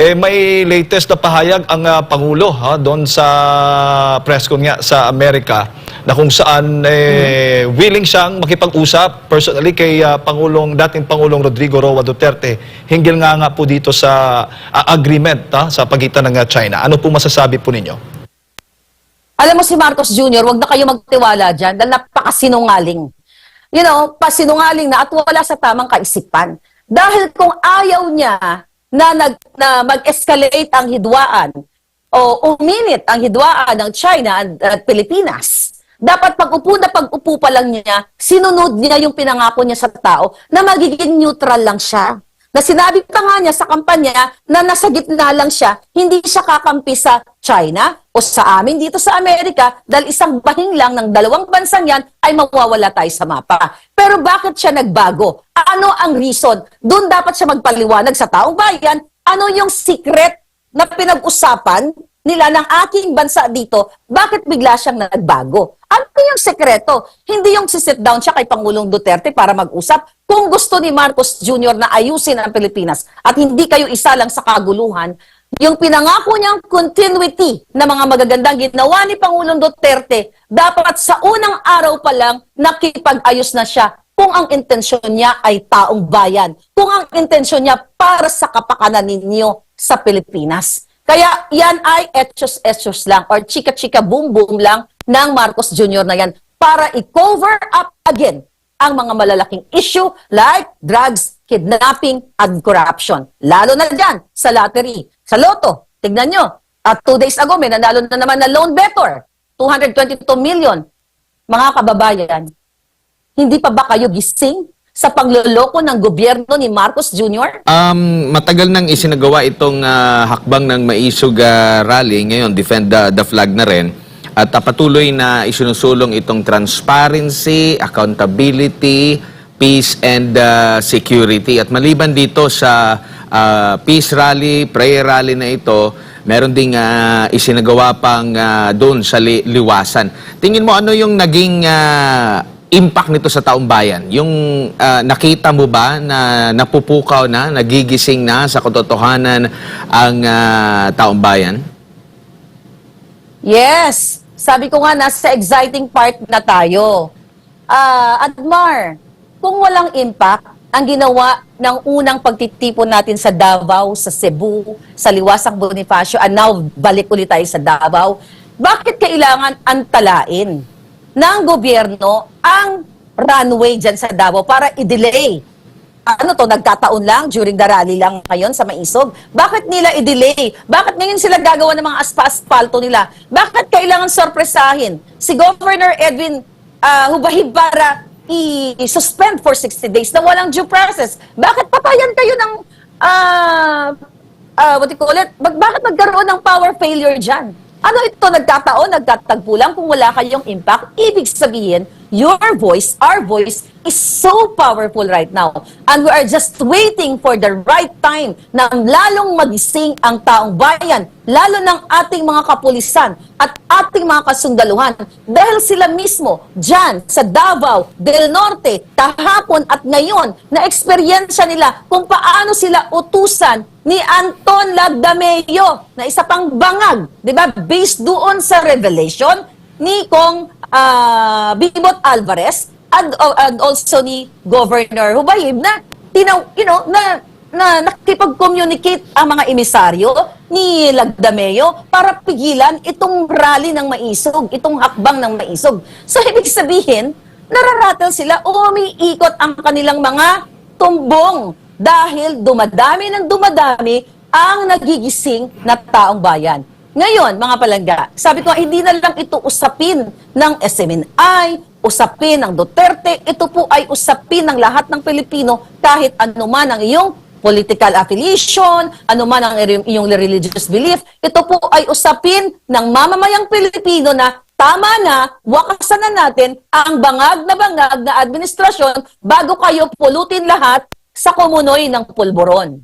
Eh may latest na pahayag ang ah, pangulo ha doon sa press con nga sa Amerika na kung saan eh, willing siyang makipag-usap personally kay ah, pangulong dating pangulong Rodrigo Roa Duterte hinggil nga nga po dito sa ah, agreement ha, sa pagitan ng ah, China. Ano po masasabi po ninyo? Alam mo si Marcos Jr., wag na kayo magtiwala dyan dahil napakasinungaling. You know, pasinungaling na at wala sa tamang kaisipan. Dahil kung ayaw niya na, nag, na mag-escalate ang hidwaan o uminit ang hidwaan ng China at, Pilipinas, dapat pag-upo na pag-upo pa lang niya, sinunod niya yung pinangako niya sa tao na magiging neutral lang siya. Na sinabi pa nga niya sa kampanya na nasa gitna lang siya, hindi siya kakampi sa China o sa amin dito sa Amerika dahil isang bahing lang ng dalawang bansang yan ay mawawala tayo sa mapa. Pero bakit siya nagbago? Ano ang reason? Doon dapat siya magpaliwanag sa taong bayan. Ano yung secret na pinag-usapan nila ng aking bansa dito, bakit bigla siyang nagbago? Ano yung sekreto? Hindi yung si-sit down siya kay Pangulong Duterte para mag-usap. Kung gusto ni Marcos Jr. na ayusin ang Pilipinas at hindi kayo isa lang sa kaguluhan, yung pinangako niyang continuity na mga magagandang ginawa ni Pangulong Duterte, dapat sa unang araw pa lang nakipag-ayos na siya kung ang intensyon niya ay taong bayan, kung ang intensyon niya para sa kapakanan ninyo sa Pilipinas. Kaya yan ay etchos-etchos lang or chika-chika boom-boom lang ng Marcos Jr. na yan para i-cover up again ang mga malalaking issue like drugs, kidnapping, at corruption. Lalo na dyan sa lottery, sa loto. Tignan nyo, at two days ago may nanalo na naman na loan better, 222 million. Mga kababayan, hindi pa ba kayo gising sa pangloloko ng gobyerno ni Marcos Jr.? Um, matagal nang isinagawa itong ah, hakbang ng Maisog ah, Rally. Ngayon, defend the, the flag na rin. At ah, patuloy na isinusulong itong transparency, accountability, peace and ah, security. At maliban dito sa ah, peace rally, prayer rally na ito, meron ding ah, isinagawa pang ah, doon sa li- liwasan. Tingin mo ano yung naging ah, impact nito sa taong bayan? Yung ah, nakita mo ba na napupukaw na, nagigising na sa katotohanan ang ah, taong bayan? Yes. Sabi ko nga, nasa exciting part na tayo. Ah, Admar, kung walang impact, ang ginawa ng unang pagtitipon natin sa Davao, sa Cebu, sa Liwasang Bonifacio, and now balik ulit tayo sa Davao, bakit kailangan antalain ng gobyerno ang runway dyan sa Davao para i-delay ano to, nagkataon lang during the rally lang ngayon sa Maisog. Bakit nila i-delay? Bakit ngayon sila gagawa ng mga aspa-aspalto nila? Bakit kailangan sorpresahin si Governor Edwin uh, Hubahib para i-suspend for 60 days na walang due process? Bakit papayan kayo ng ah ah, what do you call it? Bak- bakit nagkaroon ng power failure dyan? Ano ito, nagkataon, nagtatagpo lang kung wala kayong impact? Ibig sabihin, your voice, our voice, is so powerful right now. And we are just waiting for the right time na lalong magising ang taong bayan, lalo ng ating mga kapulisan at ating mga kasundaluhan. Dahil sila mismo, dyan, sa Davao, Del Norte, kahapon at ngayon, na eksperyensya nila kung paano sila utusan ni Anton Lagdameo na isa pang bangag, 'di ba? Based doon sa revelation ni Kong ah, Bibot Alvarez and, oh, and also ni Governor Hubayib na tinaw, you know, na na nakipag-communicate ang mga emisaryo ni Lagdameo para pigilan itong rally ng maisog, itong hakbang ng maisog. So, ibig sabihin, nararatel sila o umiikot ang kanilang mga tumbong dahil dumadami ng dumadami ang nagigising na taong bayan. Ngayon, mga palangga, sabi ko, hindi na lang ito usapin ng SMNI, usapin ng Duterte, ito po ay usapin ng lahat ng Pilipino kahit anuman ang iyong political affiliation, anuman ang iyong- iyong religious belief, ito po ay usapin ng mamamayang Pilipino na tama na, wakasan na natin ang bangag na bangag na administrasyon bago kayo pulutin lahat sa kumunoy ng pulburon.